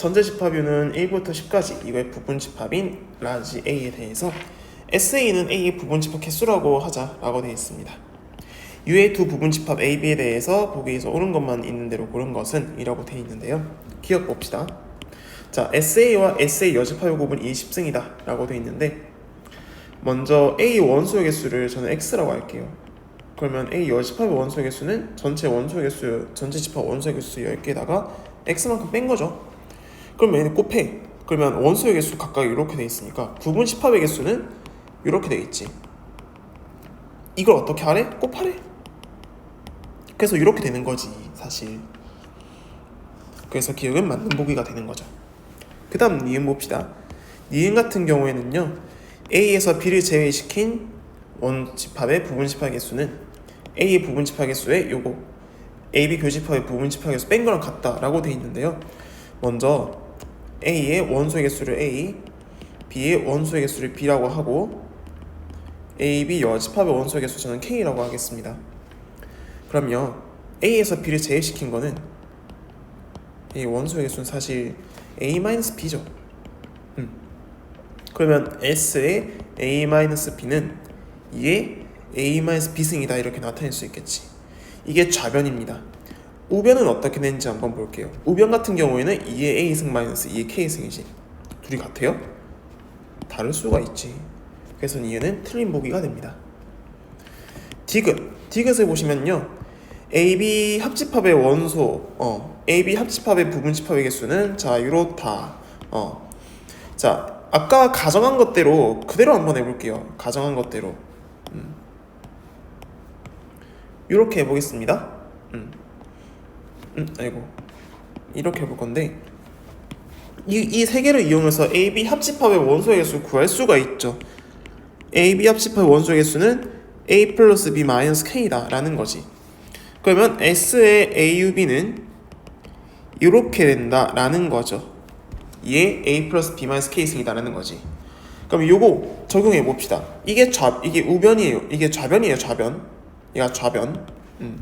전체 집합유는 1부터 10까지 이거의 부분 집합인 라지 A에 대해서 SA는 A의 부분 집합 개수라고 하자라고 되어 있습니다. U의 두 부분 집합 A, B에 대해서 보기에서 옳은 것만 있는 대로 고른 것은 이라고 되어 있는데요. 기억 봅시다. 자, SA와 SA 여집합 곱은 20승이다 라고 되어 있는데 먼저 A 원소의 개수를 저는 X라고 할게요. 그러면 A 여집합의 원소의 개수는 전체 원소의 개수, 전체 집합 원소의 개수 10개에다가 X만큼 뺀 거죠. 그러면 얘네 곱해. 그러면 원소의 개수 각각 이렇게 돼 있으니까 부분 집합의 개수는 이렇게 돼 있지. 이걸 어떻게 하래? 곱하래. 그래서 이렇게 되는 거지, 사실. 그래서 기억은 맞는 보기가 되는 거죠. 그 다음 니은 봅시다. 니은 같은 경우에는요. A에서 B를 제외시킨 원집합의 부분 집합 개수는 A의 부분 집합 개수에 요거 AB 교집합의 부분 집합 개수 뺀 거랑 같다라고 돼 있는데요. 먼저 A의 원소의 개수를 A, B의 원소의 개수를 B라고 하고 AB 여집합의 원소의 개수 저는 K라고 하겠습니다. 그럼요. A에서 B를 제외시킨 거는 이 원소의 개수는 사실 A-B죠. 음. 그러면 S의 A-B는 이게 A-B승이다 이렇게 나타낼 수 있겠지. 이게 좌변입니다. 우변은 어떻게 되는지 한번 볼게요. 우변 같은 경우에는 2의 A승 마이너스 2의 K승이지. 둘이 같아요? 다를 수가 있지. 그래서 이해는 틀린 보기가 됩니다. 디귿. 디귿을 보시면요. AB 합집합의 원소, 어, AB 합집합의 부분 집합의 개수는 자 이렇다. 어, 자 아까 가정한 것대로 그대로 한번 해볼게요. 가정한 것대로. 음. 이렇게 해보겠습니다. 음. 음, 아이고 이렇게 해볼 건데 이세 개를 이용해서 AB 합집합의 원소의 개수 구할 수가 있죠. AB 합집합의 원소의 개수는 A 플러스 B 마이너스 K다 라는 거지. 그러면 S의 AUB는 이렇게 된다 라는 거죠. 얘 A 플러스 B 마이너스 K 승이다라는 거지. 그럼 요거 적용해 봅시다. 이게 좌 이게 우변이에요. 이게 좌변이에요. 좌변. 얘가 좌변. 음.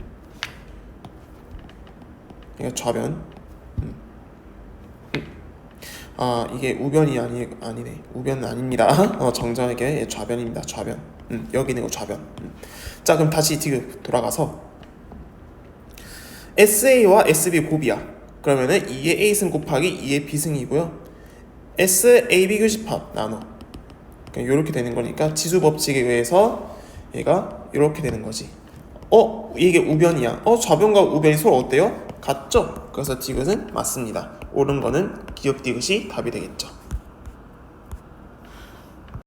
얘가 좌변. 음. 음. 아 이게 우변이 아니 아니네. 우변은 아닙니다. 어, 정정하게 얘 좌변입니다. 좌변. 음, 여기 있는 거 좌변. 음. 자 그럼 다시 뒤로 돌아가서 SA와 SB 곱이야. 그러면은 2의 A승 곱하기 2의 B승이고요. SAB 교집합 나눠. 이렇게 되는 거니까 지수 법칙에 의해서 얘가 이렇게 되는 거지. 어 이게 우변이야. 어 좌변과 우변이 서로 어때요? 같죠? 그래서 디귿은 맞습니다. 옳은 거는 기억 디귿이 답이 되겠죠.